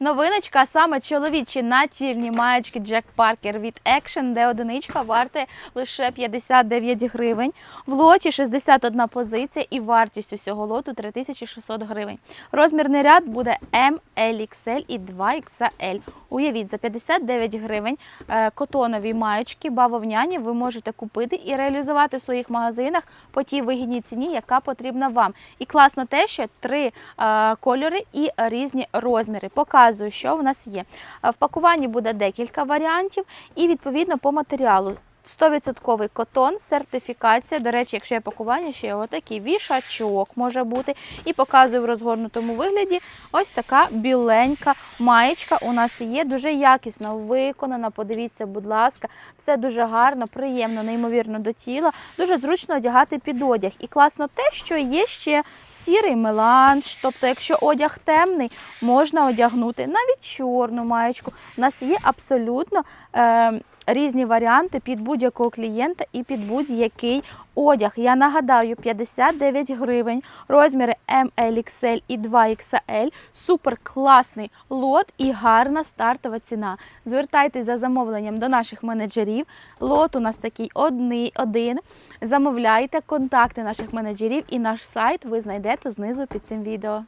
Новиночка, саме чоловічі натільні маєчки Джек Паркер від Action, де одиничка вартує лише 59 гривень. В лоті 61 позиція і вартість усього лоту 3600 гривень. Розмірний ряд буде MLXL і 2XL. Уявіть, за 59 гривень е, котонові маєчки, бавовняні ви можете купити і реалізувати в своїх магазинах по тій вигідній ціні, яка потрібна вам. І класно те, що три е, кольори і різні розміри. Показую, що в нас є. Е, В пакуванні буде декілька варіантів, і відповідно по матеріалу. 100% котон, сертифікація. До речі, якщо є пакування, ще є отакий вішачок може бути. І показую в розгорнутому вигляді ось така біленька маєчка у нас є. Дуже якісно виконана. Подивіться, будь ласка, все дуже гарно, приємно, неймовірно до тіла. Дуже зручно одягати під одяг. І класно те, що є ще сірий меланж. Тобто, якщо одяг темний, можна одягнути навіть чорну маєчку. У нас є абсолютно. Е, Різні варіанти під будь-якого клієнта і під будь-який одяг. Я нагадаю, 59 гривень, розміри M, LXL і 2XL. Супер класний лот і гарна стартова ціна. Звертайтесь за замовленням до наших менеджерів. Лот у нас такий один. Замовляйте контакти наших менеджерів і наш сайт ви знайдете знизу під цим відео.